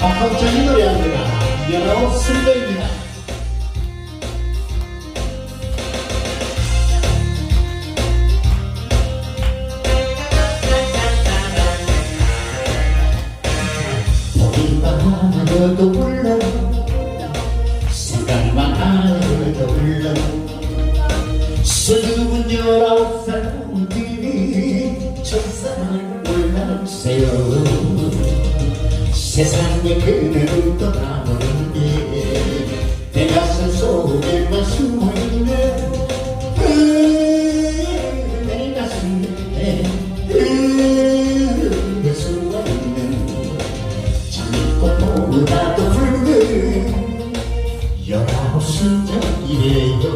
박학정이 노래합니다. 여러 순대입니다. 보기만 하나도 불러 생각만 하나도 불러 수줍은 열아홉 살들이 첫사랑을 몰라세요 세상에 그대로 떠나버린데 내 가슴 속에만 숨어있는 내 가슴에 열아홉 순정 이래요